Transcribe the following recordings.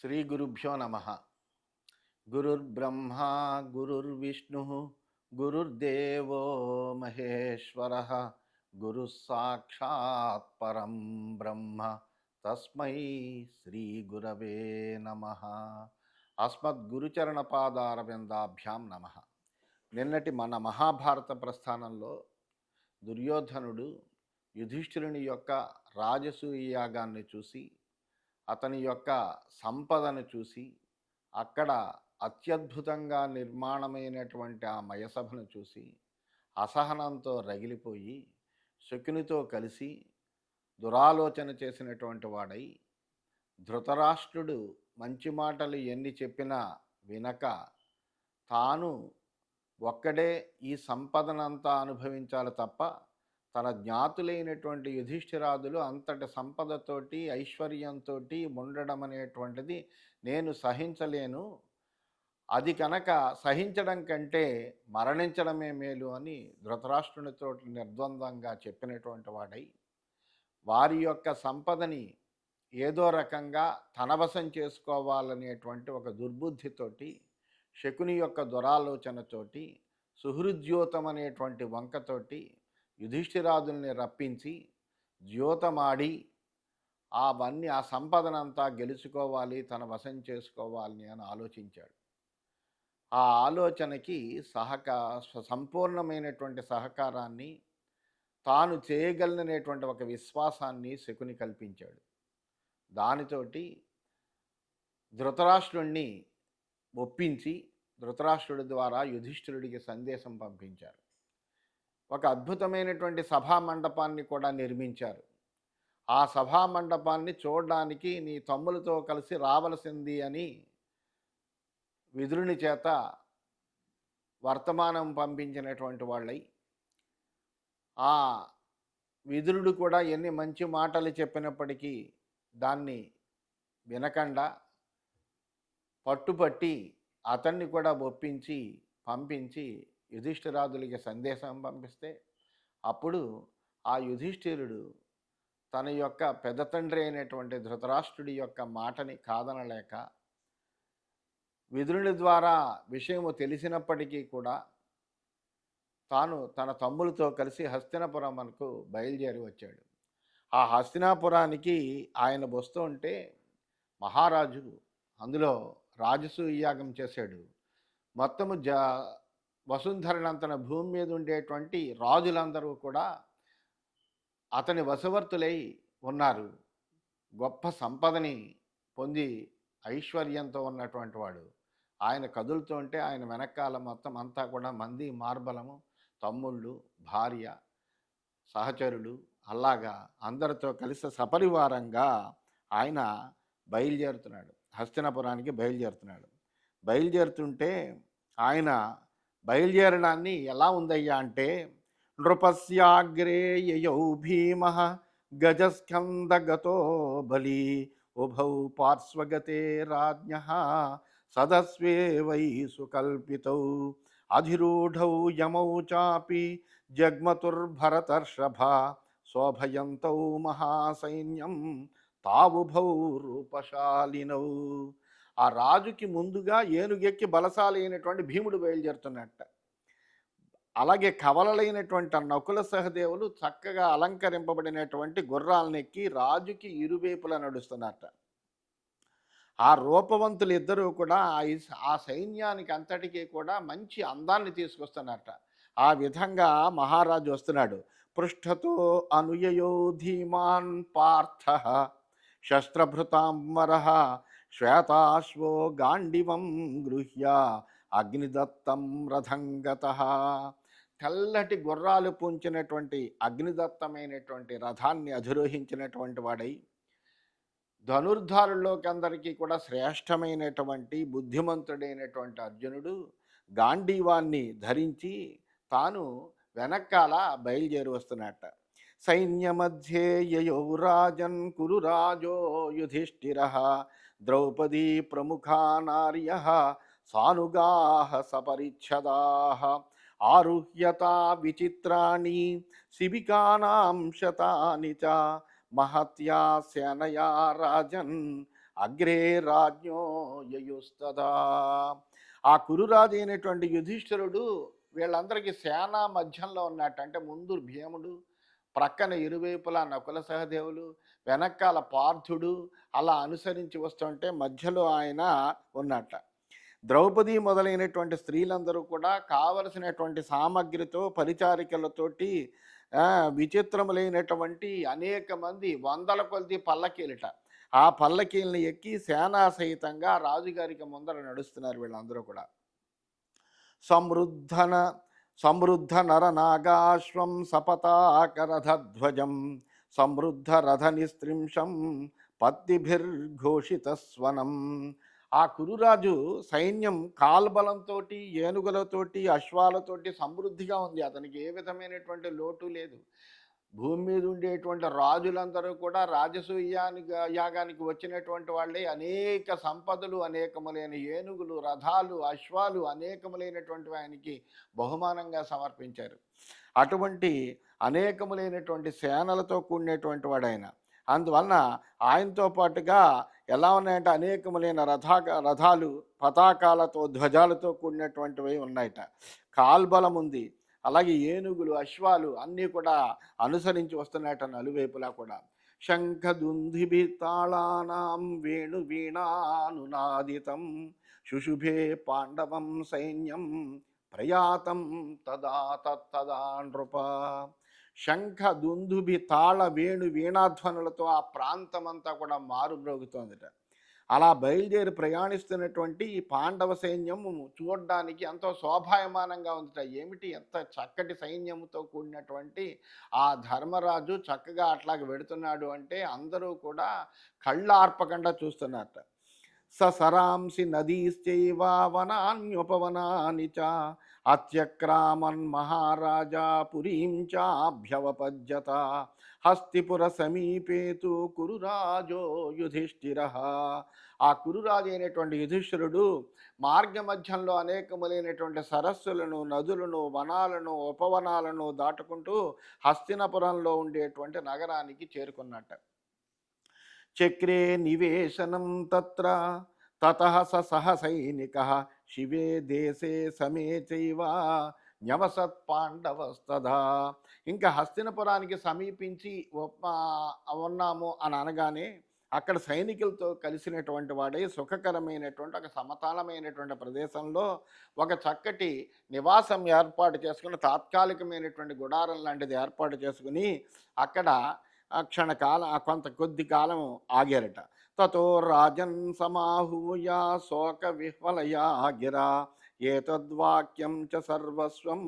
శ్రీ గురుభ్యో నమ. గురుర్బ్రహ్మ గురుర్విష్ణు గురుర్దేవో మహేశ్వర. గురు సాక్షాత్ పరం బ్రహ్మ తస్మై శ్రీ గురవే నమ. అస్మద్గురుచరణ పాదారవిందాభ్యాం నమ. నిన్నటి మన మహాభారత ప్రస్థానంలో దుర్యోధనుడు యుధిష్ఠిరుని యొక్క రాజసూయ యాగాన్ని చూసి అతని యొక్క సంపదను చూసి అక్కడ అత్యద్భుతంగా నిర్మాణమైనటువంటి ఆ మయసభను చూసి అసహనంతో రగిలిపోయి శకునితో కలిసి దురాలోచన చేసినటువంటి వాడై ధృతరాష్ట్రుడు మంచి మాటలు ఎన్ని చెప్పినా వినక తాను ఒక్కడే ఈ సంపదనంతా అనుభవించాలి తప్ప తన జ్ఞాతులైనటువంటి యుధిష్ఠిరాదులు అంతటి సంపదతోటి ఐశ్వర్యంతో ఉండడం అనేటువంటిది నేను సహించలేను. అది కనుక సహించడం కంటే మరణించడమే మేలు అని ధృతరాష్ట్రునితో నిర్ద్వందంగా చెప్పినటువంటి వాడై వారి యొక్క సంపదని ఏదో రకంగా తనవశం చేసుకోవాలనేటువంటి ఒక దుర్బుద్ధితోటి శకుని యొక్క దురాలోచనతోటి సుహృద్యోతం అనేటువంటి వంకతోటి యుధిష్ఠిరాజుల్ని రప్పించి ద్యోతమాడి అవన్నీ ఆ సంపదనంతా గెలుచుకోవాలి తన వశం చేసుకోవాలని అని ఆలోచించాడు. ఆ ఆలోచనకి సహక సంపూర్ణమైనటువంటి సహకారాన్ని తాను చేయగలననేటువంటి ఒక విశ్వాసాన్ని శకుని కల్పించాడు. దానితోటి ధృతరాష్ట్రుణ్ణి ఒప్పించి ధృతరాష్ట్రుడి ద్వారా యుధిష్ఠిరుడికి సందేశం పంపించారు. ఒక అద్భుతమైనటువంటి సభా మండపాన్ని కూడా నిర్మించారు. ఆ సభా మండపాన్ని చూడడానికి నీ తమ్ములతో కలిసి రావలసింది అని విదురుని చేత వర్తమానం పంపించినటువంటి వాళ్ళై. ఆ విదురుడు కూడా ఎన్ని మంచి మాటలు చెప్పినప్పటికీ దాన్ని వినకుండా పట్టుపట్టి అతన్ని కూడా ఒప్పించి పంపించి యుధిష్ఠిరాదులకి సందేశం పంపిస్తే అప్పుడు ఆ యుధిష్ఠిరుడు తన యొక్క పెద్ద తండ్రి అయినటువంటి ధృతరాష్ట్రుడి యొక్క మాటని కాదనలేక విదురుని ద్వారా విషయము తెలిసినప్పటికీ కూడా తాను తన తమ్ములతో కలిసి హస్తినాపురం మనకు బయలుదేరి వచ్చాడు. ఆ హస్తినాపురానికి ఆయన వస్తూ ఉంటే మహారాజు అందులో రాజసూయాగం చేశాడు. మొత్తము జా వసుంధరనంతన భూమి మీద ఉండేటువంటి రాజులందరూ కూడా అతని వశవర్తులై ఉన్నారు. గొప్ప సంపదని పొంది ఐశ్వర్యంతో ఉన్నటువంటి వాడు. ఆయన కదులుతూ ఉంటే ఆయన వెనకాల మొత్తం అంతా కూడా మంది మార్బలము తమ్ముళ్ళు భార్య సహచరులు అలాగా అందరితో కలిసి సపరివారంగా ఆయన బయలుదేరుతున్నాడు. హస్తినాపురానికి బయలుదేరుతున్నాడు. బయలుదేరుతుంటే ఆయన బయలుదేరడాన్ని ఎలా ఉందయ్యా అంటే నృపస్యాగ్రే యయౌ భీమ గజస్కందగతో బలి ఉభౌ పార్శ్వగతే రాజ్ఞ సదస్వే వై సుకల్పితౌ అధిరూఢౌ యమౌ చాపి జగ్మతుర్భరతర్షభ శోభయంతౌ మహాసైన్యం తావుభౌ రూపశాలినౌ. ఆ రాజుకి ముందుగా ఏనుగెక్కి బలశాలి అయినటువంటి భీముడు బయలుదేరుతున్నట్ట. అలాగే కవలలైనటువంటి ఆ నకుల సహదేవులు చక్కగా అలంకరింపబడినటువంటి గుర్రాలనెక్కి రాజుకి ఇరువైపులా నడుస్తున్నట్ట. ఆ రూపవంతులు ఇద్దరూ కూడా ఆ ఆ సైన్యానికి అంతటికీ కూడా మంచి అందాన్ని తీసుకొస్తున్నట్ట. ఆ విధంగా మహారాజు వస్తున్నాడు. పృష్ఠతో అనుయయో ధీమాన్ పార్థ శస్త్రభృతాంబర శ్వేతాశ్వో గాండివం గృహ్య అగ్నిదత్తం రథంగత. తెల్లటి గుర్రాలు పూంచినటువంటి అగ్నిదత్తమైనటువంటి రథాన్ని అధిరోహించినటువంటి వాడై ధనుర్ధారుల్లోకి అందరికీ కూడా శ్రేష్టమైనటువంటి బుద్ధిమంతుడైనటువంటి అర్జునుడు గాంధీవాన్ని ధరించి తాను వెనకాల బయలుదేరి వస్తున్నట్ట. సైన్యమధ్యే యయో రాజన్ కురు రాజో యుధిష్ఠిర. ద్రౌపదీ ప్రముఖా నార్య సానుగా సపరిచ్ఛదా ఆరుహ్యతా విచిత్రాణి శిబికానాం శతాని చ మహత్యా శనయా రాజన్ అగ్రే రాజ్ఞో యయుస్తదా. ఆ కురురాజు అయినటువంటి యుధిష్ఠిరుడు వీళ్ళందరికీ సేనా మధ్యంలో ఉన్నట్టు అంటే ముందు భీముడు ప్రక్కన ఇరువైపులా నకుల సహదేవులు వెనకాల పార్థుడు అలా అనుసరించి వస్తుంటే మధ్యలో ఆయన ఉన్నట్ట ద్రౌపది మొదలైనటువంటి స్త్రీలందరూ కూడా కావలసినటువంటి సామగ్రితో పరిచారికలతోటి విచిత్రములైనటువంటి అనేక మంది వందల కొలది పల్లకీలట. ఆ పల్లకీలని ఎక్కి సేనా సహితంగా రాజుగారికి ముందర నడుస్తున్నారు వీళ్ళందరూ కూడా. సమృద్ధన సమృద్ధ నరనాగాశ్వం సపతాకరథధ్వజం సమృద్ధ రథ నిస్త్రింశం పత్తిభిర్ఘోషిత స్వనం ఆ కురురాజు సైన్యం కాల్బలంతో ఏనుగులతోటి అశ్వాలతోటి సమృద్ధిగా ఉంది. అతనికి ఏ విధమైనటువంటి లోటు లేదు. భూమి మీద ఉండేటువంటి రాజులందరూ కూడా రాజసూయానికి యాగానికి వచ్చినటువంటి వాళ్ళే. అనేక సంపదలు అనేకములైన ఏనుగులు రథాలు అశ్వాలు అనేకములైనటువంటి ఆయనకి బహుమానంగా సమర్పించారు. అటువంటి అనేకములైనటువంటి సేనలతో కూడినటువంటి వాడైన. అందువలన ఆయనతో పాటుగా ఎలా ఉన్నాయంటే అనేకములైన రథా రథాలు పతాకాలతో ధ్వజాలతో కూడినటువంటివి ఉన్నాయట. కాల్బలం ఉంది. అలాగే ఏనుగులు అశ్వాలు అన్నీ కూడా అనుసరించి వస్తున్నాయట నలువైపులా కూడా. శంఖదుంధిభి తాళానాం వేణు వీణానునాదితం. శుశుభే పాండవం సైన్యం ప్రయాతం తదా తదా నృప. శంఖ దుందుభి తాళ వేణు వీణాధ్వనులతో ఆ ప్రాంతమంతా కూడా మారుమ్రోగుతోందిట. అలా బయలుదేరి ప్రయాణిస్తున్నటువంటి ఈ పాండవ సైన్యం చూడడానికి ఎంతో శోభాయమానంగా ఉందిట. ఏమిటి ఎంత చక్కటి సైన్యముతో కూడినటువంటి ఆ ధర్మరాజు చక్కగా అట్లాగ వెడుతున్నాడు అంటే అందరూ కూడా కళ్ళార్పకుండా చూస్తున్నారట. ససరాంసి నదీశ్చైవనాన్యుపవనాని చ అత్యక్రామన్ మహారాజా పురీం చాభ్యవపజ్యత హస్తిపుర సమీపేతు కురురాజో యుధిష్ఠిర. ఆ కురురాజు అయినటువంటి యుధిష్ఠిరుడు మార్గ మధ్యంలో అనేకములైనటువంటి సరస్సులను నదులను వనాలను ఉపవనాలను దాటుకుంటూ హస్తినపురంలో ఉండేటువంటి నగరానికి చేరుకున్నట్ట. చక్రే నివేశనం తత్ర. తత స సహ సైనిక. శివే దేశే సమే చైవ. న్యవసత్ పాండవస్తదా ఇంకా హస్తినపురానికి సమీపించి ఉన్నాము అని అనగానే అక్కడ సైనికులతో కలిసినటువంటి వాడే సుఖకరమైనటువంటి ఒక సమతాళమైనటువంటి ప్రదేశంలో ఒక చక్కటి నివాసం ఏర్పాటు చేసుకుని తాత్కాలికమైనటువంటి గుడారం లాంటిది ఏర్పాటు చేసుకుని అక్కడ క్షణకాలం ఆ కొంత కొద్ది కాలం ఆగారట. తతో రాజన్ సమాహూయ శోక విహ్వలయా గిరా ఏతద్వాక్యం చ సర్వస్వం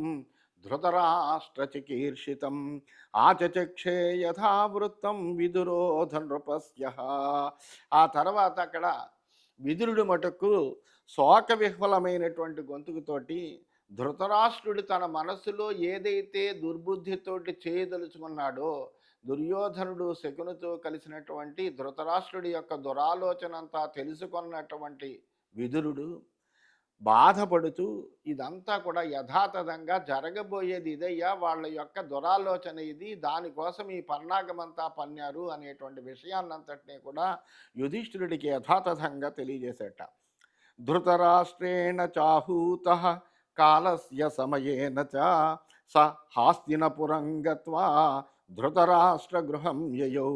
ధృతరాష్ట్ర చికీర్షితం ఆచచక్షే యథావృత్తం విదురోధ నృపస్య. ఆ తర్వాత అక్కడ విదురుడు మటుకు శోక విహ్వలమైనటువంటి గొంతుకుతోటి ధృతరాష్ట్రుడు తన మనసులో ఏదైతే దుర్బుద్ధితోటి చేయదలుచుకున్నాడో దుర్యోధనుడు శకునితో కలిసినటువంటి ధృతరాష్ట్రుడి యొక్క దురాలోచనంతా తెలుసుకున్నటువంటి విదురుడు బాధపడుతూ ఇదంతా కూడా యథాతథంగా జరగబోయేది ఇదయ్యా వాళ్ళ యొక్క దురాలోచన ఇది దానికోసం ఈ పన్నాగమంతా పన్నారు అనేటువంటి విషయాన్నంతటినీ కూడా యుధిష్ఠిరుడికి యథాతథంగా తెలియజేసేట. ధృతరాష్ట్రేణ చాహూత కాలస్య సమయేన చ స హాస్తినపురం ధృతరాష్ట్రగృహం యయౌ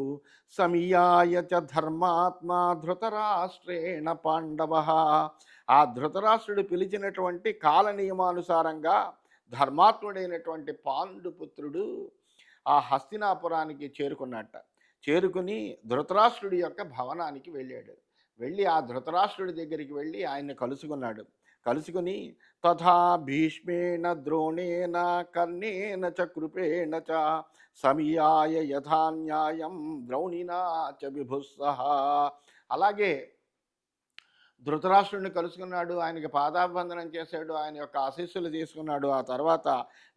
సమీయాయ చ ధర్మాత్మా ధృతరాష్ట్రేణ పాండవ ఆ ధృతరాష్ట్రుడు పిలిచినటువంటి కాల నియమానుసారంగా ధర్మాత్ముడైనటువంటి పాండుపుత్రుడు ఆ హస్తినాపురానికి చేరుకున్నట్ట. చేరుకుని ధృతరాష్ట్రుడి యొక్క భవనానికి వెళ్ళాడు. వెళ్ళి ఆ ధృతరాష్ట్రుడి దగ్గరికి వెళ్ళి ఆయన్ని కలుసుకున్నాడు. కలుసుకుని తథా భీష్మేణ ద్రోణేన కర్ణేన చ కృపేణ చ సమీయాయ యథా న్యాయం ద్రౌణినా చ విభుస్సహ అలాగే ధృతరాష్ట్రుడిని కలుసుకున్నాడు ఆయనకి పాదాభివందనం చేశాడు ఆయన యొక్క ఆశీస్సులు తీసుకున్నాడు. ఆ తర్వాత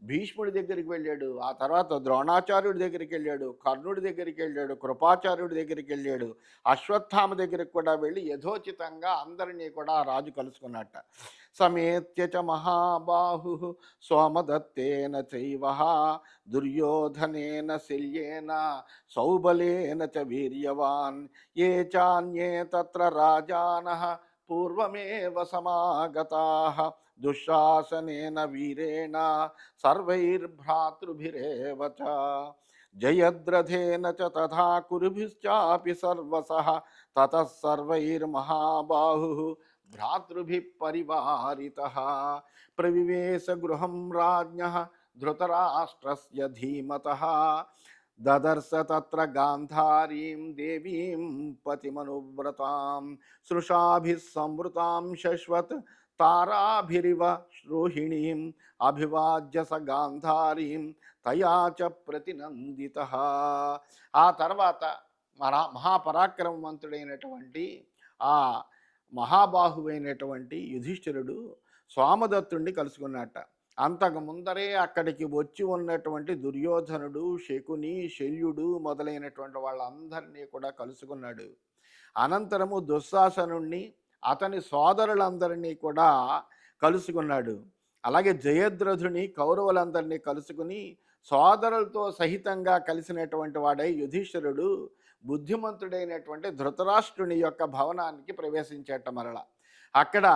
భీష్ముడి దగ్గరికి వెళ్ళాడు ఆ తర్వాత ద్రోణాచార్యుడి దగ్గరికి వెళ్ళాడు కర్ణుడి దగ్గరికి వెళ్ళాడు కృపాచార్యుడి దగ్గరికి వెళ్ళాడు అశ్వత్థామ దగ్గరికి కూడా వెళ్ళి యథోచితంగా అందరినీ కూడా ఆ రాజు కలుసుకున్నట్ట. సమేత్య చ మహాబాహు సోమదత్తేన చైవ దుర్యోధనేన శల్యేన సౌబలేన చ వీర్యవాన్ ఏ చాన్యే తత్ర రాజాన पूर्वमेव समागताः। दुःशासनेन वीरेण सर्वैर्भ्रातृभिरेव च। जयद्रथेन च तथा कुरुभिश्चापि सर्वसः ततः सर्वैर्महाबाहुः भ्रातृभिः परिवारितः प्रविवेशगृहं राज्ञः धृतराष्ट्रस्य धीमतः। దదర్శ తత్ర గాంధారీం దేవీం పతిమనువ్రతాం సృషాభిः సంవృతాం శశ్వత్ తారాభిరివ రోహిణీం అభివాజ్య స గాంధారీం తయా చ ప్రతినందిత ఆ తర్వాత మహా మహాపరాక్రమవంతుడైనటువంటి ఆ మహాబాహువైనటువంటి యుధిష్ఠిరుడు సోమదత్తుణ్ణి కలుసుకున్నట్ట అంతకు ముందరే అక్కడికి వచ్చి ఉన్నటువంటి దుర్యోధనుడు శకుని శల్యుడు మొదలైనటువంటి వాళ్ళందరినీ కూడా కలుసుకున్నాడు. అనంతరము దుశ్శాసనుణ్ణి అతని సోదరులందరినీ కూడా కలుసుకున్నాడు. అలాగే జయద్రథుని కౌరవులందరినీ కలుసుకుని సోదరులతో సహితంగా కలిసినటువంటి వాడై యుధిష్ఠిరుడు బుద్ధిమంతుడైనటువంటి ధృతరాష్ట్రుని యొక్క భవనానికి ప్రవేశించేట మరల. అక్కడ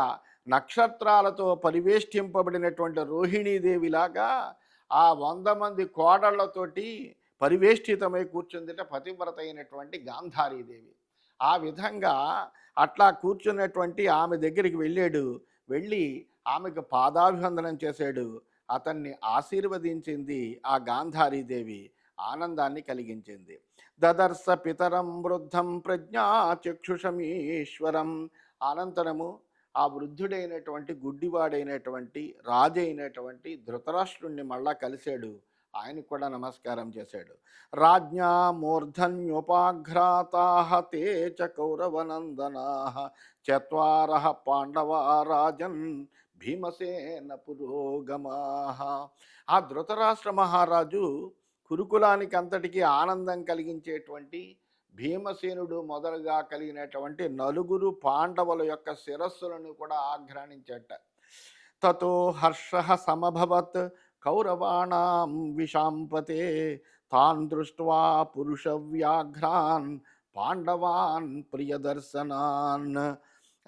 నక్షత్రాలతో పరివేష్టింపబడినటువంటి రోహిణీదేవిలాగా ఆ వంద మంది కోడళ్ళతోటి పరివేష్టితమై కూర్చుందిట పతివ్రత అయినటువంటి గాంధారీదేవి. ఆ విధంగా అట్లా కూర్చున్నటువంటి ఆమె దగ్గరికి వెళ్ళాడు. వెళ్ళి ఆమెకు పాదాభివందనం చేశాడు. అతన్ని ఆశీర్వదించింది ఆ గాంధారీదేవి. ఆనందాన్ని కలిగించింది. దదర్శ పితరం వృద్ధం ప్రజ్ఞా చక్షుషమీశ్వరం. అనంతరము ఆ వృద్ధుడైనటువంటి గుడ్డివాడైనటువంటి రాజైనటువంటి ధృతరాష్ట్రుణ్ణి మళ్ళా కలిశాడు. ఆయనకు కూడా నమస్కారం చేశాడు. రాజ్ఞా మూర్ధన్యోపాఘ్రాతా తే చ కౌరవనందనా చత్వార పాండవా రాజన్ భీమసేన పురోగమా. ఆ ధృతరాష్ట్ర మహారాజు కురుకులానికి అంతటికీ ఆనందం కలిగించేటువంటి భీమసేనుడు మొదలుగా కలిగినటువంటి నలుగురు పాండవుల యొక్క శిరస్సులను కూడా ఆఘ్రాణించట. తతో హర్ష సమభవత్ కౌరవాణాం విశాంపతే తాన్ దృష్ట్వా పురుష వ్యాఘ్రాన్ పాండవాన్ ప్రియదర్శనాన్.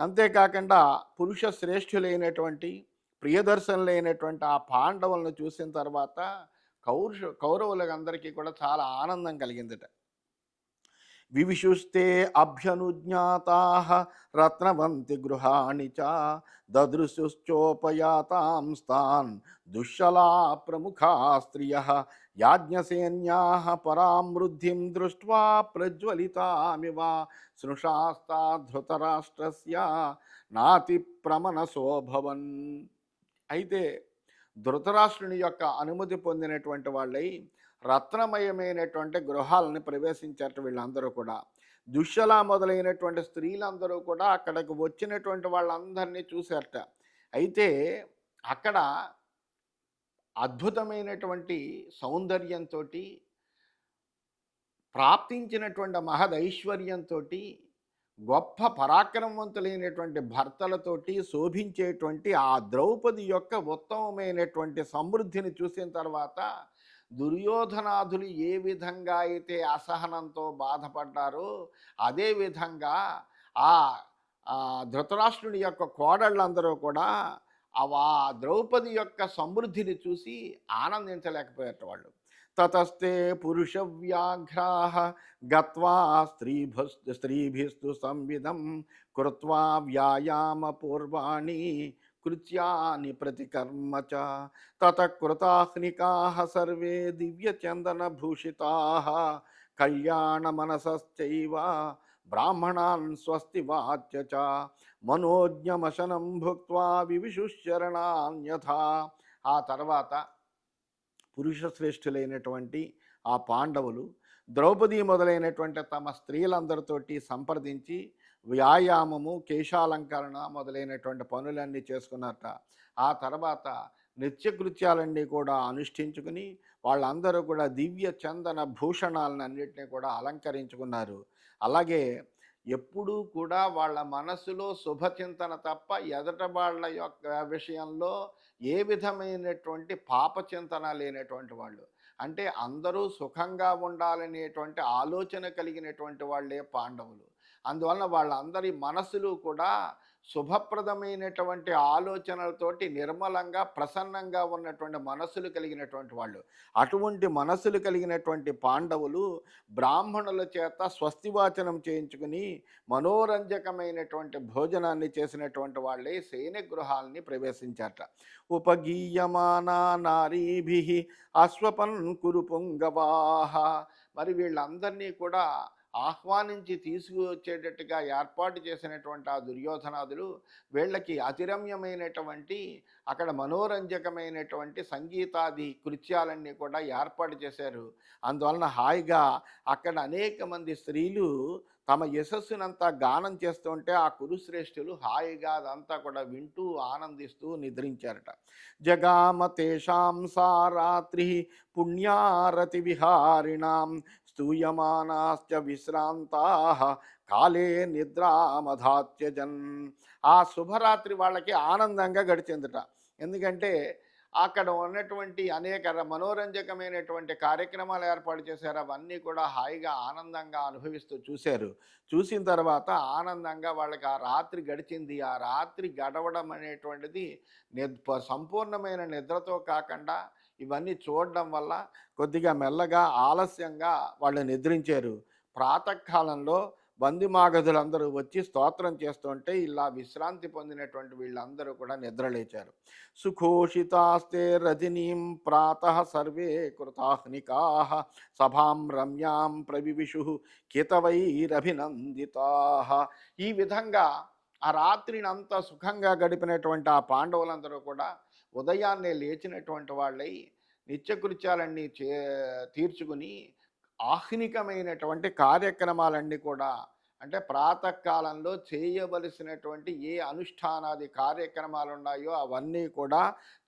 అంతేకాకుండా పురుష శ్రేష్ఠులైనటువంటి ప్రియదర్శనులైనటువంటి ఆ పాండవులను చూసిన తర్వాత కౌరు కౌరవులందరికీ కూడా చాలా ఆనందం కలిగిందట. వివిశుస్తే అభ్యనుజ్ఞాతా రత్నవంతి గృహాణి చ దదృశుశ్చోపయాతాంస్తాన్ దుశ్శలా ప్రముఖా స్త్రియ యాజ్ఞసేన్యా పరామృద్ధిం దృష్ట్వా ప్రజ్వలితామివ సృషాస్తా ధృతరాష్ట్రస్య నాతి ప్రమనసోభవన్ అయితే ధృతరాష్ట్రుని యొక్క అనుమతి పొందినటువంటి వాళ్ళై రత్నమయమైనటువంటి గృహాలను ప్రవేశించారు వీళ్ళందరూ కూడా. దుశ్శల మొదలైనటువంటి స్త్రీలందరూ కూడా అక్కడికి వచ్చినటువంటి వాళ్ళందరినీ చూశారట అయితే అక్కడ అద్భుతమైనటువంటి సౌందర్యంతో ప్రాప్తించినటువంటి మహదైశ్వర్యంతో గొప్ప పరాక్రమవంతులైనటువంటి భర్తలతోటి శోభించేటువంటి ఆ ద్రౌపది యొక్క ఉత్తమమైనటువంటి సమృద్ధిని చూసిన తర్వాత దుర్యోధనాథులు ఏ విధంగా అయితే అసహనంతో బాధపడ్డారో అదే విధంగా ఆ ధృతరాష్ట్రుని యొక్క కోడళ్ళందరూ కూడా ఆ ద్రౌపది యొక్క సమృద్ధిని చూసి ఆనందించలేకపోయారు వాళ్ళు. తతస్తే పురుష వ్యాఘ్రా గత్వా స్త్రీభ స్త్రీభిస్తు సంవిధం కృత్వా వ్యాయామ పూర్వాణి కృత్యాని ప్రతి కర్మ తత కృతాహ్నికా సర్వే దివ్యచందనభూషితా కళ్యాణమనసశ్చైవ బ్రాహ్మణాన్ స్వస్తి వాచ్య మనోజ్ఞమశనం భుక్వా వివిశుశరణాన్యథా ఆ తర్వాత పురుషశ్రేష్ఠులైనటువంటి ఆ పాండవులు ద్రౌపది మొదలైనటువంటి తమ స్త్రీలందరితోటి సంప్రదించి వ్యాయామము కేశాలంకరణ మొదలైనటువంటి పనులన్నీ చేసుకున్నారట. ఆ తర్వాత నిత్యకృత్యాలన్నీ కూడా అనుష్ఠించుకుని వాళ్ళందరూ కూడా దివ్య చందన భూషణాలను అన్నింటినీ కూడా అలంకరించుకున్నారు. అలాగే ఎప్పుడూ కూడా వాళ్ళ మనసులో శుభచింతన తప్ప ఎదట వాళ్ళ యొక్క విషయంలో ఏ విధమైనటువంటి పాపచింతన లేనటువంటి వాళ్ళు. అంటే అందరూ సుఖంగా ఉండాలనేటువంటి ఆలోచన కలిగినటువంటి వాళ్ళే పాండవులు. అందువలన వాళ్ళందరి మనసులు కూడా శుభప్రదమైనటువంటి ఆలోచనలతోటి నిర్మలంగా ప్రసన్నంగా ఉన్నటువంటి మనసులు కలిగినటువంటి వాళ్ళు. అటువంటి మనసులు కలిగినటువంటి పాండవులు బ్రాహ్మణుల చేత స్వస్తివాచనం చేయించుకుని మనోరంజకమైనటువంటి భోజనాన్ని చేసినటువంటి వాళ్ళే శయన గృహాలని ప్రవేశించారట. ఉపగీయమానా నారీభి అశ్వపన్ కురు పొంగవాహ మరి వీళ్ళందరినీ కూడా ఆహ్వానించి తీసుకువచ్చేటట్టుగా ఏర్పాటు చేసినటువంటి ఆ దుర్యోధనాదులు వీళ్ళకి అతిరమ్యమైనటువంటి అక్కడ మనోరంజకమైనటువంటి సంగీతాది కృత్యాలన్నీ కూడా ఏర్పాటు చేశారు. అందువలన హాయిగా అక్కడ అనేక మంది స్త్రీలు తమ యశస్సునంతా గానం చేస్తుంటే ఆ కురుశ్రేష్ఠులు హాయిగా అదంతా కూడా వింటూ ఆనందిస్తూ నిద్రించారట. జగామ తేషాం సారాత్రి పుణ్యారతి విహారిణాం స్తూయమానాశ్చ విశ్రాంతా కాలే నిద్రామధాత్యజన్ ఆ శుభరాత్రి వాళ్ళకి ఆనందంగా గడిచిందట. ఎందుకంటే అక్కడ ఉన్నటువంటి అనేక మనోరంజకమైనటువంటి కార్యక్రమాలు ఏర్పాటు చేశారు. అవన్నీ కూడా హాయిగా ఆనందంగా అనుభవిస్తూ చూశారు. చూసిన తర్వాత ఆనందంగా వాళ్ళకి ఆ రాత్రి గడిచింది. ఆ రాత్రి గడవడం అనేటువంటిది నిద్ ప- సంపూర్ణమైన నిద్రతో కాకుండా ఇవన్నీ చూడడం వల్ల కొద్దిగా మెల్లగా ఆలస్యంగా వాళ్ళు నిద్రించారు. ప్రాతకాలంలో బందిమాగధులందరూ వచ్చి స్తోత్రం చేస్తుంటే ఇలా విశ్రాంతి పొందినటువంటి వీళ్ళందరూ కూడా నిద్రలేచారు. సుఖోషితాస్తే రజనీం ప్రాత సర్వే కృతాహ్నికా సభాం రమ్యాం ప్రవివిషు కితవైరభినందితా. ఈ విధంగా ఆ రాత్రిని అంతా సుఖంగా గడిపినటువంటి ఆ పాండవులందరూ కూడా ఉదయాన్నే లేచినటువంటి వాళ్ళై నిత్యకృత్యాలన్నీ చే తీర్చుకుని ఆహ్నికమైనటువంటి కార్యక్రమాలన్నీ కూడా అంటే ప్రాతకాలంలో చేయవలసినటువంటి ఏ అనుష్ఠానాది కార్యక్రమాలు ఉన్నాయో అవన్నీ కూడా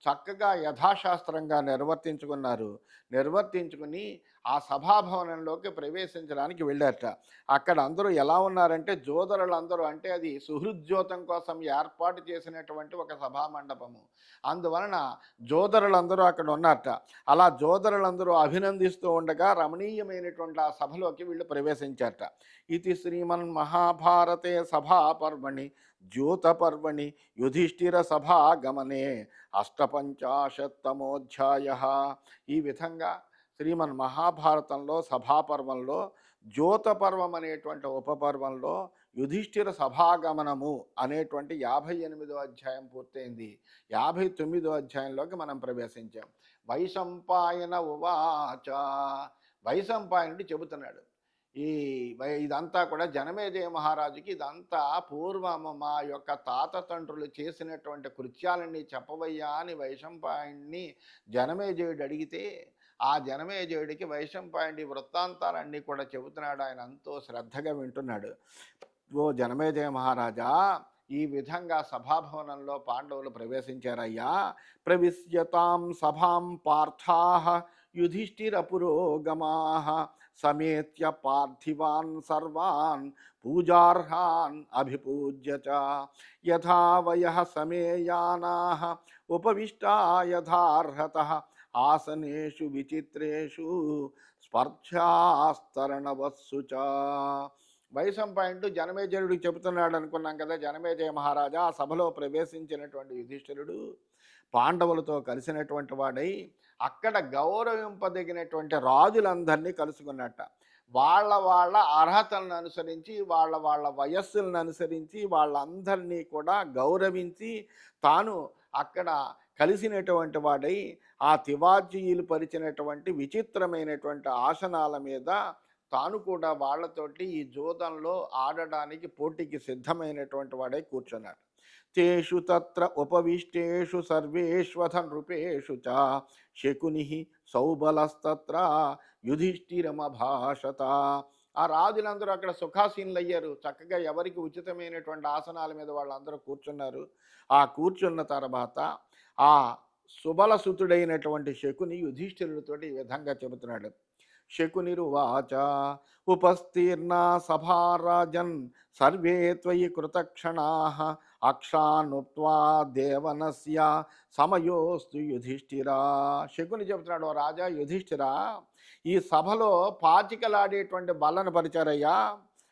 చక్కగా యథాశాస్త్రంగా నిర్వర్తించుకున్నారు. నిర్వర్తించుకుని ఆ సభాభవనంలోకి ప్రవేశించడానికి వెళ్ళారట. అక్కడ అందరూ ఎలా ఉన్నారంటే జోదరులందరూ అంటే అది సుహృద్యోతం కోసం ఏర్పాటు చేసినటువంటి ఒక సభా మండపము అందువలన జోదరులందరూ అక్కడ ఉన్నారట. అలా జోదరులందరూ అభినందిస్తూ ఉండగా రమణీయమైనటువంటి ఆ సభలోకి వీళ్ళు ప్రవేశించారట. ఇది శ్రీమన్ మహాభారతే సభా పర్వణి జ్యోత పర్వణి యుధిష్ఠిర సభాగమనే అష్టపంచాశత్తమోధ్యాయ. ఈ విధంగా శ్రీమన్ మహాభారతంలో సభాపర్వంలో జ్యోత పర్వం అనేటువంటి ఉపపర్వంలో యుధిష్ఠిర సభాగమనము అనేటువంటి యాభై ఎనిమిదో అధ్యాయం పూర్తయింది. యాభై తొమ్మిదో అధ్యాయంలోకి మనం ప్రవేశించాం. వైశంపాయన ఉవాచ. వైశంపాయనుడు చెబుతున్నాడు. ఈ వై- ఇదంతా కూడా జనమేజయ మహారాజుకి ఇదంతా పూర్వం మా యొక్క తాత తండ్రులు చేసినటువంటి కృత్యాలన్నీ చెప్పవయ్యా అని వైశంపాయన్ని జనమేజయుడు అడిగితే ఆ జనమేజయుడికి వైశంపాయుడి వృత్తాంతాలన్నీ కూడా చెబుతున్నాడు ఆయన ఎంతో శ్రద్ధగా వింటున్నాడు. ఓ జనమేజయ మహారాజా ఈ విధంగా సభాభవనంలో పాండవులు ప్రవేశించారయ్యా. ప్రవిశ్యతాం సభాం పార్థా యుధిష్ఠిరపురోగమా సమేత్య పార్థివాన్ సర్వాన్ పూజార్హాన్ అభిపూజ్య చ వయ సమేయానా ఉపవిష్టా యథార్హత ఆసనేషు విచిత్రేషు స్పర్శాస్తరణవస్సు చ. వైశంపాయింట్ జనమేజయుడికి చెబుతున్నాడు అనుకున్నాం కదా జనమేజయ మహారాజా ఆ సభలో ప్రవేశించినటువంటి యుధిష్ఠిరుడు పాండవులతో కలిసినటువంటి వాడై అక్కడ గౌరవింపదగినటువంటి రాజులందరినీ కలుసుకున్నట్ట. వాళ్ళ వాళ్ళ అర్హతలను అనుసరించి వాళ్ళ వాళ్ళ వయస్సులను అనుసరించి వాళ్ళందరినీ కూడా గౌరవించి తాను అక్కడ కలిసినటువంటి వాడై ఆ తివాజీయులు పరిచినటువంటి విచిత్రమైనటువంటి ఆసనాల మీద తాను కూడా వాళ్ళతోటి ఈ జోదంలో ఆడడానికి పోటీకి సిద్ధమైనటువంటి వాడై కూర్చున్నాడు. తేషు తత్ర ఉపవిష్టేషు సర్వేష్వథ నృపేషు చ శకుని సౌబలస్తత్ర యుధిష్ఠిరమభాషత. ఆ రాజులందరూ అక్కడ సుఖాసీనులు అయ్యారు చక్కగా ఎవరికి ఉచితమైనటువంటి ఆసనాల మీద వాళ్ళందరూ కూర్చున్నారు. ఆ కూర్చున్న తర్వాత ఆ సుబలసుతుడైనటువంటి శకుని యుధిష్ఠిరుడితోటి ఈ విధంగా చెబుతున్నాడు. శకునిరువాచ ఉపస్తీర్ణ సభారాజన్ సర్వే త్వయి కృతక్షణా అక్షానుత్వా దేవనస్య సమయోస్తు యుధిష్ఠిరా. శకుని చెబుతున్నాడు రాజా యుధిష్ఠిరా ఈ సభలో పాచికలాడేటువంటి బలన పరిచారయ్యా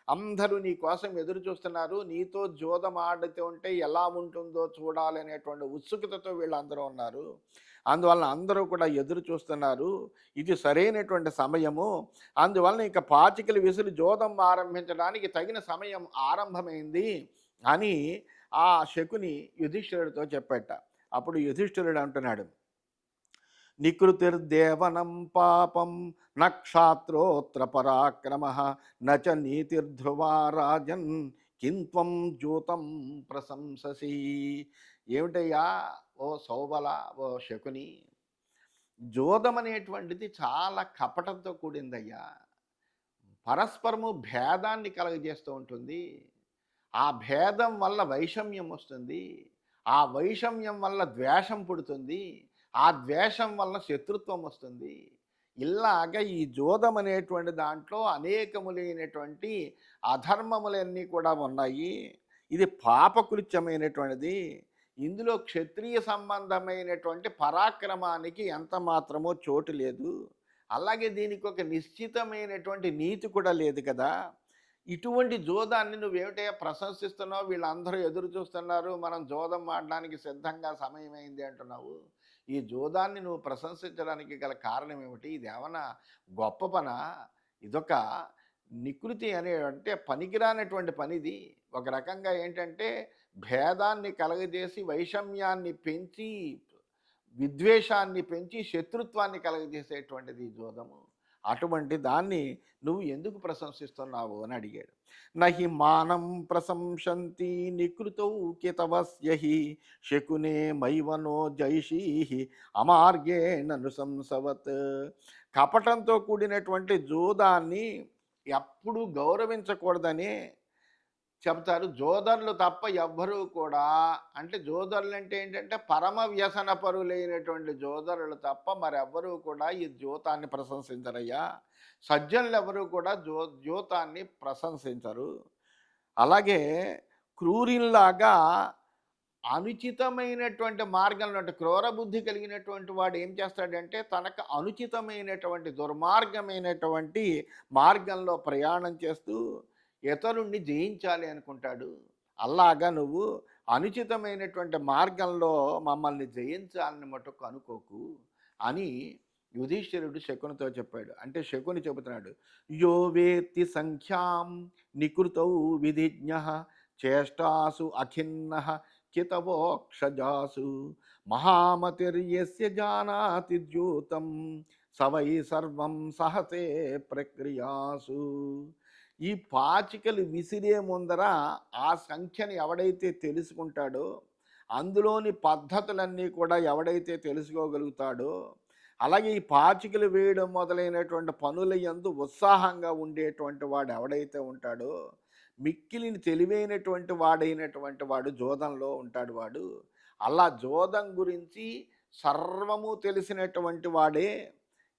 అందరూ నీ కోసం ఎదురు చూస్తున్నారు. నీతో జోదం ఆడుతూ ఉంటే ఎలా ఉంటుందో చూడాలనేటువంటి ఉత్సుకతతో వీళ్ళందరూ ఉన్నారు. అందువలన అందరూ కూడా ఎదురు చూస్తున్నారు. ఇది సరైనటువంటి సమయము. అందువలన ఇక పాచికలు విసులు జోదం ఆరంభించడానికి తగిన సమయం ఆరంభమైంది అని ఆ శకుని యుధిష్ఠిరుడితో చెప్పట. అప్పుడు యుధిష్ఠిరుడు అంటున్నాడు నికృతిర్దేవనం పాపం నక్షాత్రోత్ర పరాక్రమ నచ నీతిర్ధ్రువా రాజన్ కింత్వం జూతం ప్రశంససి. ఏమిటయ్యా ఓ సౌబల ఓ శకుని జోదం అనేటువంటిది చాలా కపటంతో కూడిందయ్యా. పరస్పరము భేదాన్ని కలగజేస్తూ ఉంటుంది. ఆ భేదం వల్ల వైషమ్యం వస్తుంది. ఆ వైషమ్యం వల్ల ద్వేషం పుడుతుంది. ఆ ద్వేషం వలన శత్రుత్వం వస్తుంది. ఇలాగ ఈ జోదం అనేటువంటి దాంట్లో అనేకములైనటువంటి అధర్మములన్నీ కూడా ఉన్నాయి. ఇది పాపకృత్యమైనటువంటిది. ఇందులో క్షత్రియ సంబంధమైనటువంటి పరాక్రమానికి ఎంత మాత్రమో చోటు లేదు. అలాగే దీనికి ఒక నిశ్చితమైనటువంటి నీతి కూడా లేదు కదా. ఇటువంటి జోదాన్ని నువ్వేమిటో ప్రశంసిస్తున్నావు? వీళ్ళందరూ ఎదురు చూస్తున్నారు. మనం జోదం ఆడడానికి సిద్ధంగా సమయమైంది అంటున్నావు. ఈ జోదాన్ని నువ్వు ప్రశంసించడానికి గల కారణం ఏమిటి? ఇది ఏమన్నా గొప్ప పన? ఇదొక నికృతి అనే అంటే పనికిరానటువంటి పనిది. ఒక రకంగా ఏంటంటే భేదాన్ని కలగజేసి వైషమ్యాన్ని పెంచి విద్వేషాన్ని పెంచి శత్రుత్వాన్ని కలగజేసేటువంటిది ఈ జోదము. అటువంటి దాన్ని నువ్వు ఎందుకు ప్రశంసిస్తున్నావు అని అడిగాడు. నహి మానం ప్రశంసంతి నికృతౌ కితవస్య శకునే మైవనో జైషీ అమార్గే నను సంసవత్ కపటంతో కూడినటువంటి జోదాన్ని ఎప్పుడూ గౌరవించకూడదని చెప్తారు జోదర్లు తప్ప ఎవ్వరూ కూడా అంటే జోదరులు అంటే ఏంటంటే పరమ వ్యసన పరులైనటువంటి జోదరులు తప్ప మరెవ్వరూ కూడా ఈ జ్యోతాన్ని ప్రశంసించరయ్యా. సజ్జనులు ఎవరు కూడా జో జ్యోతాన్ని ప్రశంసించరు. అలాగే క్రూరిల్లాగా అనుచితమైనటువంటి మార్గంలో అంటే క్రూర బుద్ధి కలిగినటువంటి వాడు ఏం చేస్తాడంటే తనకు అనుచితమైనటువంటి దుర్మార్గమైనటువంటి మార్గంలో ప్రయాణం చేస్తూ ఇతరుణ్ణి జయించాలి అనుకుంటాడు. అలాగా నువ్వు అనుచితమైనటువంటి మార్గంలో మమ్మల్ని జయించాలని మటుకు అనుకోకు అని యుధిష్ఠిరుడు శకునితో చెప్పాడు. అంటే శకుని చెబుతున్నాడు. యో వేత్తి సంఖ్యాం నికృతౌ విధిజ్ఞ చేష్టాసు అఖిన్న కితవోక్షజాసు మహామతిర్యస్య జానాతి ద్యూతం సవై సర్వం సహసే ప్రక్రియాసు ఈ పాచికలు విసిరే ముందర ఆ సంఖ్యను ఎవడైతే తెలుసుకుంటాడో అందులోని పద్ధతులన్నీ కూడా ఎవడైతే తెలుసుకోగలుగుతాడో అలాగే ఈ పాచికలు వేయడం మొదలైనటువంటి పనుల ఎందు ఉత్సాహంగా ఉండేటువంటి వాడు ఎవడైతే ఉంటాడో మిక్కిలిని తెలివైనటువంటి వాడైనటువంటి వాడు జోదంలో ఉంటాడు వాడు. అలా జోదం గురించి సర్వము తెలిసినటువంటి వాడే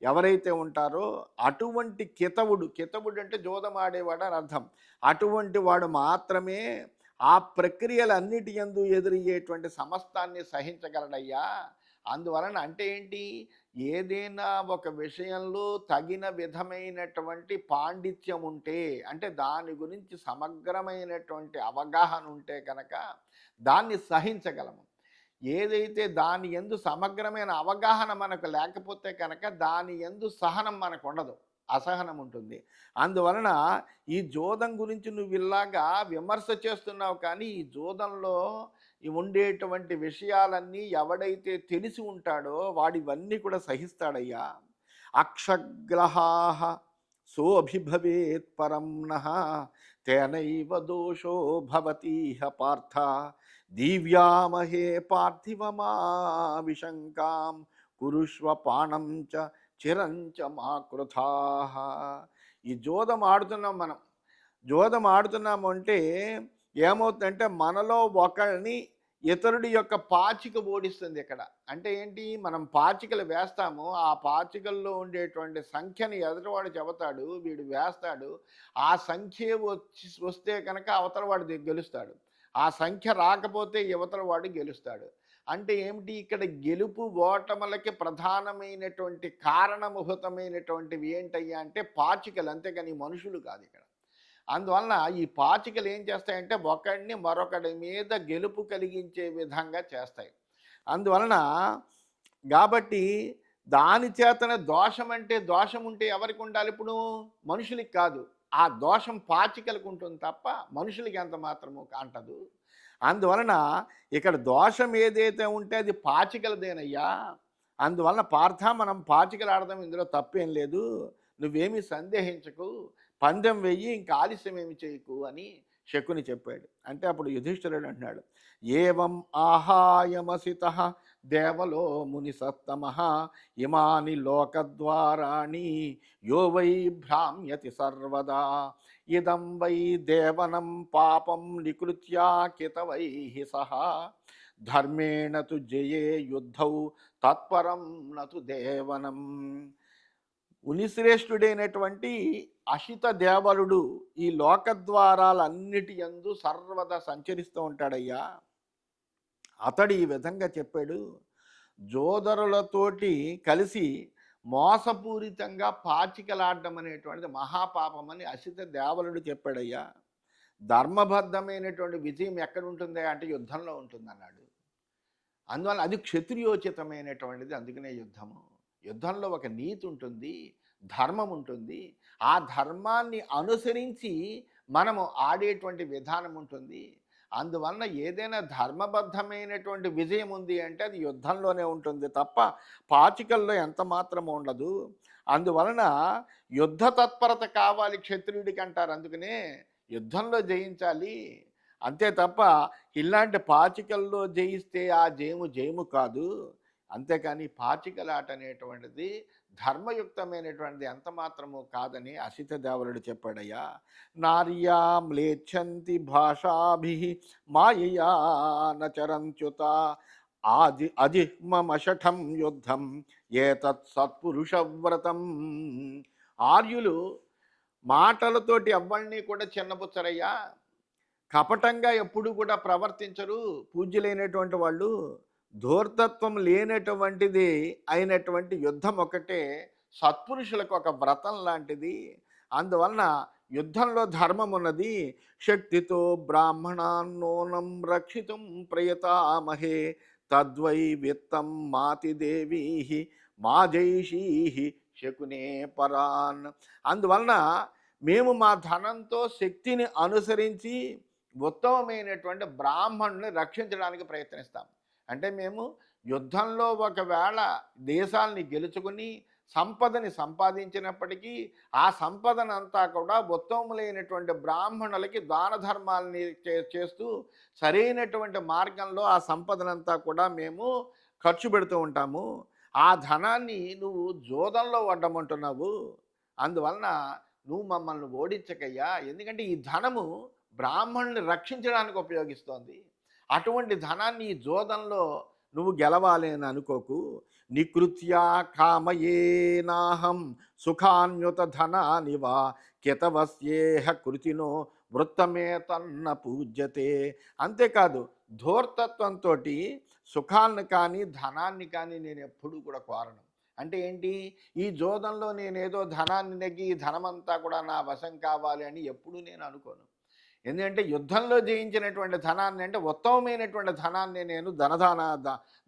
ఎవరైతే ఉంటారో అటువంటి కితవుడు కితవుడు అంటే జోదం ఆడేవాడు అని అర్థం. అటువంటి వాడు మాత్రమే ఆ ప్రక్రియలన్నిటి యందు ఎదురయ్యేటువంటి సమస్తాన్ని సహించగలడయ్యా. అందువలన అంటే ఏంటి? ఏదైనా ఒక విషయంలో తగిన విధమైనటువంటి పాండిత్యం ఉంటే అంటే దాని గురించి సమగ్రమైనటువంటి అవగాహన ఉంటే కనుక దాన్ని సహించగలము. ఏదైతే దాని ఎందు సమగ్రమైన అవగాహన మనకు లేకపోతే కనుక దాని ఎందు సహనం మనకు ఉండదు అసహనం ఉంటుంది. అందువలన ఈ జోదం గురించి నువ్వు ఇలాగా విమర్శ చేస్తున్నావు కానీ ఈ జోదంలో ఉండేటువంటి విషయాలన్నీ ఎవడైతే తెలిసి ఉంటాడో వాడివన్నీ కూడా సహిస్తాడయ్యా. అక్షగ్రహాహ సోభిభవేత్ పరం నః తేనైవ దోషో భవతీహ పార్థ దీవ్యామహే పార్థివమా విశంకాం కురుష్వ పాణం చ చిరంచ మాకృథా ఈ జోదం ఆడుతున్నాం మనం. జోదం ఆడుతున్నాము అంటే ఏమవుతుందంటే మనలో ఒకరిని ఇతరుడి యొక్క పాచిక ఓడిస్తుంది ఇక్కడ. అంటే ఏంటి? మనం పాచికలు వేస్తాము. ఆ పాచికల్లో ఉండేటువంటి సంఖ్యని ఎదుటివాడు చెబుతాడు వీడు వేస్తాడు. ఆ సంఖ్య వచ్చి వస్తే కనుక అవతలవాడు గెలుస్తాడు. ఆ సంఖ్య రాకపోతే యువతల వాడు గెలుస్తాడు. అంటే ఏమిటి? ఇక్కడ గెలుపు ఓటములకి ప్రధానమైనటువంటి కారణముహూతమైనటువంటివి ఏంటయ్యా అంటే పాచికలు. అంతేగాని మనుషులు కాదు ఇక్కడ. అందువలన ఈ పాచికలు ఏం చేస్తాయంటే ఒకడిని మరొకడి మీద గెలుపు కలిగించే విధంగా చేస్తాయి. అందువలన కాబట్టి దాని చేతనే దోషం అంటే దోషం ఉంటే ఎవరికి ఉండాలి ఇప్పుడు? మనుషులకి కాదు. ఆ దోషం పాచికలకు ఉంటుంది తప్ప మనుషులకి ఎంత మాత్రము అంటదు. అందువలన ఇక్కడ దోషం ఏదైతే ఉంటే అది పాచికలదేనయ్యా. అందువలన పార్థ మనం పాచికలు ఆడదాం ఇందులో తప్పేం లేదు. నువ్వేమీ సందేహించకు. పందెం వెయ్యి ఇంకా ఆలస్యం ఏమి చేయకు అని శకుని చెప్పాడు. అంటే అప్పుడు యుధిష్ఠిరుడు అంటున్నాడు. ఏవం ఆహాయమసిత దేవలో ముని సత్తమ ఇమాని లోకద్వారాణి యో వై భ్రామ్యతి సర్వదా. ఇదం వై దేవనం పాపం నికృత్యా కితవై సహ. ధర్మేణ తు జయే యుద్ధౌ తత్పరం నతు దేవనం. ఉనిశ్రేష్ఠుడైనటువంటి అషిత దేవరుడు ఈ లోకద్వారాలన్నిటి యందు సర్వదా సంచరిస్తూ ఉంటాడయ్యా. అతడు ఈ విధంగా చెప్పాడు జోదరులతోటి కలిసి మోసపూరితంగా పాచికలాడడం అనేటువంటిది మహాపాపం అని అసిత దేవలుడు చెప్పాడయ్యా. ధర్మబద్ధమైనటువంటి విజయం ఎక్కడ ఉంటుంది అంటే యుద్ధంలో ఉంటుంది అన్నాడు అందువల్ల అది క్షత్రియోచితమైనటువంటిది అందుకనే యుద్ధము. యుద్ధంలో ఒక నీతి ఉంటుంది ధర్మం ఉంటుంది. ఆ ధర్మాన్ని అనుసరించి మనము ఆడేటువంటి విధానం ఉంటుంది. అందువలన ఏదైనా ధర్మబద్ధమైనటువంటి విజయం ఉంది అంటే అది యుద్ధంలోనే ఉంటుంది తప్ప పాచికల్లో ఎంత మాత్రం ఉండదు. అందువలన యుద్ధ తత్పరత కావాలి క్షత్రియుడికి అంటారు. అందుకనే యుద్ధంలో జయించాలి. అంతే తప్ప ఇలాంటి పాచికల్లో జయిస్తే ఆ జయము జయము కాదు. అంతేకాని పాచికలాట అనేటువంటిది ధర్మయుక్తమైనటువంటిది ఎంత మాత్రము కాదని అసిత దేవరుడు చెప్పాడయ్యా నార్యా మ్లేచ్ఛంతి భాషాభి మాయయా నచరంత్యుత ఆది అజిహ్మమషఠం యుద్ధం ఏతత్ సత్పురుషవ్రతం. ఆర్యులు మాటలతోటి ఎవ్వరిని కూడా చిన్నపుచ్చరయ్యా కపటంగా ఎప్పుడు కూడా ప్రవర్తించరు పూజ్యులైనటువంటి వాళ్ళు. ధూర్తత్వం లేనటువంటిది అయినటువంటి యుద్ధం ఒకటే సత్పురుషులకు ఒక వ్రతం లాంటిది. అందువలన యుద్ధంలో ధర్మం ఉన్నది. శక్తితో బ్రాహ్మణాన్నోనం రక్షితుం ప్రయతామహే తద్వై విత్తం మాతిదేవీ మా జైషీ శకునే పరాన్. అందువలన మేము మా ధనంతో శక్తిని అనుసరించి ఉత్తమమైనటువంటి బ్రాహ్మణుని రక్షించడానికి ప్రయత్నిస్తాం. అంటే మేము యుద్ధంలో ఒకవేళ దేశాల్ని గెలుచుకుని సంపదని సంపాదించినప్పటికీ ఆ సంపదనంతా కూడా ఉత్తమములైనటువంటి బ్రాహ్మణులకి దాన ధర్మాలని చే- చేస్తూ సరైనటువంటి మార్గంలో ఆ సంపదనంతా కూడా మేము ఖర్చు పెడుతూ ఉంటాము. ఆ ధనాన్ని నువ్వు జోదంలో వడ్డమంటున్నావు. అందువలన నువ్వు మమ్మల్ని ఓడించకయ్యా. ఎందుకంటే ఈ ధనము బ్రాహ్మణుని రక్షించడానికి ఉపయోగిస్తోంది. అటువంటి ధనాన్ని ఈ జోదంలో నువ్వు గెలవాలి అని అనుకోకు. నికృత్యా కామయేనాహం సుఖాన్యుత ధనానివా కితవస్యేహ కృతినో వృత్తమే తన్న పూజ్యతే. అంతేకాదు ధూర్తత్వంతో సుఖాన్ని కానీ ధనాన్ని కానీ నేను ఎప్పుడూ కూడా కోరను. అంటే ఏంటి? ఈ జోదంలో నేనేదో ధనాన్ని నెగ్గి ఈ ధనమంతా కూడా నా వశం కావాలి అని ఎప్పుడూ నేను అనుకోను. ఎందుకంటే యుద్ధంలో జయించినటువంటి ధనాన్ని అంటే ఉత్తమమైనటువంటి ధనాన్ని నేను ధనదాన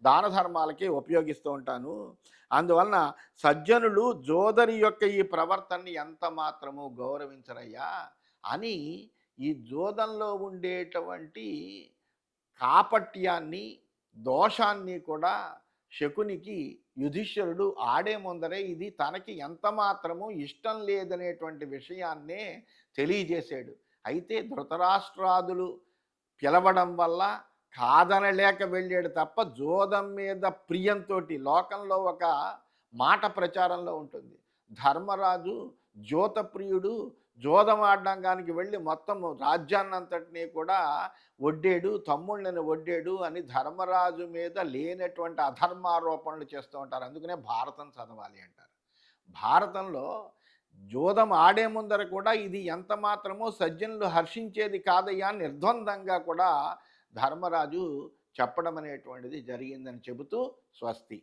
దాన ధర్మాలకి ఉపయోగిస్తూ ఉంటాను. అందువలన సజ్జనులు జోదరి యొక్క ఈ ప్రవర్తనని ఎంత మాత్రము గౌరవించరయ్యా అని ఈ జోదంలో ఉండేటువంటి కాపట్యాన్ని దోషాన్ని కూడా శకునికి యుధిష్ఠరుడు ఆడే ముందరే ఇది తనకి ఎంత మాత్రము ఇష్టం లేదనేటువంటి విషయాన్నే తెలియజేశాడు. అయితే ధృతరాష్ట్రాదులు పిలవడం వల్ల కాదనలేక వెళ్ళాడు తప్ప జోదం మీద ప్రియంతో లోకంలో ఒక మాట ప్రచారంలో ఉంటుంది. ధర్మరాజు జ్యోతప్రియుడు జోదం ఆడడానికి వెళ్ళి మొత్తం రాజ్యాన్నంతటినీ కూడా ఒడ్డాడు తమ్ముళ్ళని ఒడ్డాడు అని ధర్మరాజు మీద లేనటువంటి అధర్మారోపణలు చేస్తూ ఉంటారు. అందుకనే భారతం చదవాలి అంటారు. భారతంలో జోదం ఆడే ముందర కూడా ఇది ఎంత మాత్రమో సజ్జనులు హర్షించేది కాదయ్యా నిర్ద్వందంగా కూడా ధర్మరాజు చెప్పడం అనేటువంటిది జరిగిందని చెబుతూ స్వస్తి.